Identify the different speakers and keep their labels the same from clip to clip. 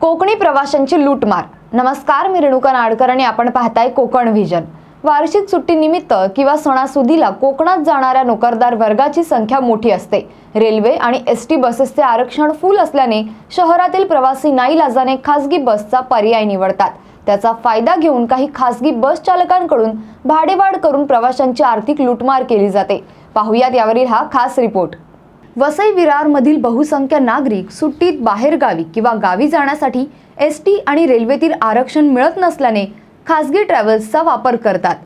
Speaker 1: कोकणी प्रवाशांची लूटमार. नमस्कार मी रेणुका नाडकर आणि आपण पाहताय कोकण व्हिजन. वार्षिक सुट्टीनिमित्त किंवा सणासुदीला कोकणात जाणाऱ्या नोकरदार वर्गाची संख्या मोठी असते. रेल्वे आणि एस टी बसेसचे आरक्षण फुल असल्याने शहरातील प्रवासी नाईलाजाने खासगी बसचा पर्याय निवडतात. त्याचा फायदा घेऊन काही खासगी बस चालकांकडून भाडेवाढ करून प्रवाशांची आर्थिक लूटमार केली जाते. पाहुयात यावरील हा खास रिपोर्ट. वसई विरारमधील बहुसंख्य नागरिक सुट्टीत बाहेरगावी किंवा गावी जाण्यासाठी एस टी आणि रेल्वेतील आरक्षण मिळत नसल्याने खासगी ट्रॅव्हल्सचा वापर करतात.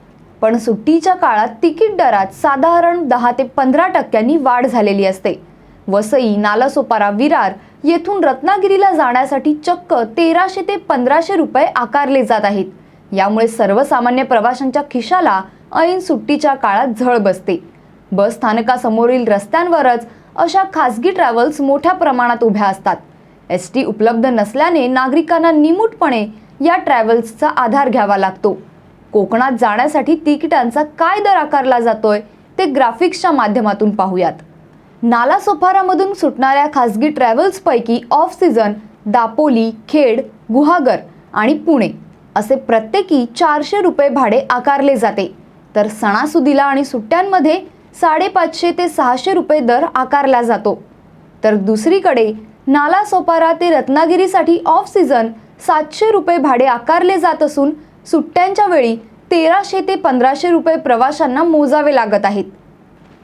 Speaker 1: पण सुट्टीच्या काळात तिकीट दरात साधारण दहा ते पंधरा टक्क्यांनी वाढ झालेली असते. वसई नालासोपारा विरार येथून रत्नागिरीला जाण्यासाठी चक्क तेराशे ते पंधराशे रुपये आकारले जात आहेत. यामुळे सर्वसामान्य प्रवाशांच्या खिशाला ऐन सुट्टीच्या काळात झळ बसते. बस स्थानकासमोरील रस्त्यांवरच अशा खासगी ट्रॅव्हल्स मोठ्या प्रमाणात उभ्या असतात. एस टी उपलब्ध नसल्याने नागरिकांना निमूटपणे या ट्रॅव्हल्सचा आधार घ्यावा लागतो. कोकणात जाण्यासाठी तिकिटांचा काय दर आकारला जातोय ते ग्राफिक्सच्या माध्यमातून पाहूयात. नालासोपारामधून सुटणाऱ्या खासगी ट्रॅव्हल्सपैकी ऑफ सीझन दापोली खेड गुहागर आणि पुणे असे प्रत्येकी चारशे रुपये भाडे आकारले जाते. तर सणासुदीला आणि सुट्ट्यांमध्ये साडेपाचशे ते सहाशे रुपये दर आकारला जातो. तर दुसरीकडे नालासोपारा ते रत्नागिरीसाठी ऑफ सीझन सातशे रुपये भाडे आकारले जात असून सुट्ट्यांच्या वेळी तेराशे ते पंधराशे रुपये प्रवाशांना मोजावे लागत आहेत.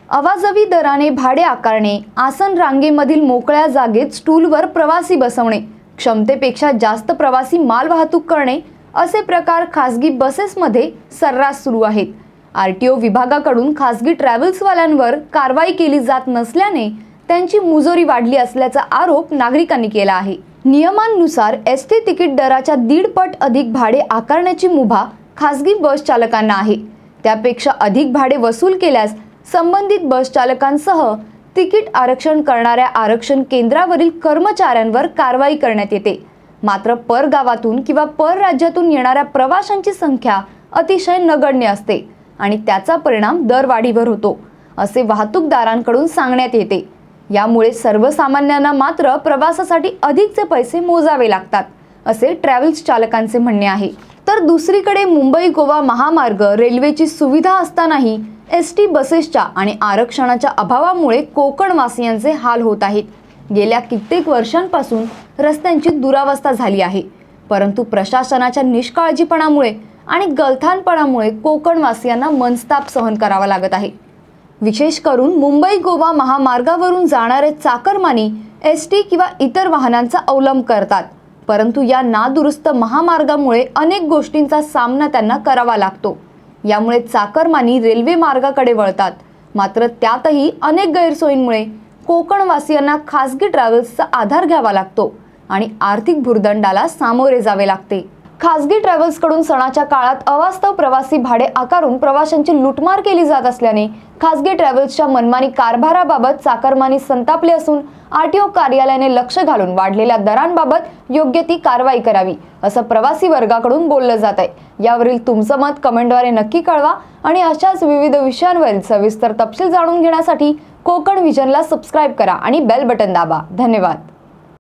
Speaker 1: अवाजवी दराने भाडे आकारणे आसन रांगेमधील मोकळ्या जागेत स्टूलवर प्रवासी बसवणे क्षमतेपेक्षा जास्त प्रवासी माल वाहतूक करणे असे प्रकार खासगी बसेसमध्ये सर्रास सुरू आहेत. आर टी ओ विभागाकडून खासगी ट्रॅव्हल्सवाल्यांवर कारवाई केली जात नसल्याने त्यांची मुजोरी वाढली असल्याचा आरोप नागरिकांनी केला आहे. नियमांनुसार एस टी तिकीट दराच्या दीडपट अधिक भाडे आकारण्याची मुभा खासगी बस चालकांना आहे. त्यापेक्षा अधिक भाडे वसूल केल्यास संबंधित बस चालकांसह तिकीट आरक्षण करणाऱ्या आरक्षण केंद्रावरील कर्मचाऱ्यांवर कारवाई करण्यात येते. मात्र परगावातून किंवा परराज्यातून येणाऱ्या प्रवाशांची संख्या अतिशय नगण्य असते. आणि त्याचा परिणाम दरवाढीवर होतो असे वाहतूकदारांकडून सांगण्यात येते. यामुळे सर्वसामान्यांना मात्र प्रवासासाठी अधिकचे पैसे मोजावे लागतात असे ट्रॅव्हल्स चालकांचे म्हणणे आहे. तर दुसरीकडे मुंबई गोवा महामार्ग रेल्वेची सुविधा असतानाही एस टी बसेसच्या आणि आरक्षणाच्या अभावामुळे कोकणवासियांचे हाल होत आहेत. गेल्या कित्येक वर्षांपासून रस्त्यांची दुरावस्था झाली आहे परंतु प्रशासनाच्या निष्काळजीपणामुळे आणि गलथानपणामुळे कोकणवासियांना मनस्ताप सहन करावा लागत आहे. विशेष करून मुंबई गोवा महामार्गावरून जाणारे चाकरमानी एस टी किंवा इतर वाहनांचा अवलंब करतात. परंतु या नादुरुस्त महामार्गामुळे अनेक गोष्टींचा सामना त्यांना करावा लागतो. यामुळे चाकरमानी रेल्वे मार्गाकडे वळतात. मात्र त्यातही अनेक गैरसोयींमुळे कोकणवासियांना खासगी ट्रॅव्हल्सचा आधार घ्यावा लागतो आणि आर्थिक भुर्दंडाला सामोरे जावे लागते. खासगी ट्रॅव्हल्सकडून सणाच्या काळात अवास्तव प्रवासी भाडे आकारून प्रवाशांची लूटमार केली जात असल्याने खासगी ट्रॅव्हल्सच्या मनमानी कारभाराबाबत चाकरमानी संतापले असून आरटीओ कार्यालयाने लक्ष घालून वाढलेल्या दरांबाबत योग्य ती कारवाई करावी असं प्रवासी वर्गाकडून बोललं जात आहे. यावरील तुमचं मत कमेंटद्वारे नक्की कळवा आणि अशाच विविध विषयांवरील सविस्तर तपशील जाणून घेण्यासाठी कोकण व्हिजनला सबस्क्राईब करा आणि बेल बटन दाबा. धन्यवाद.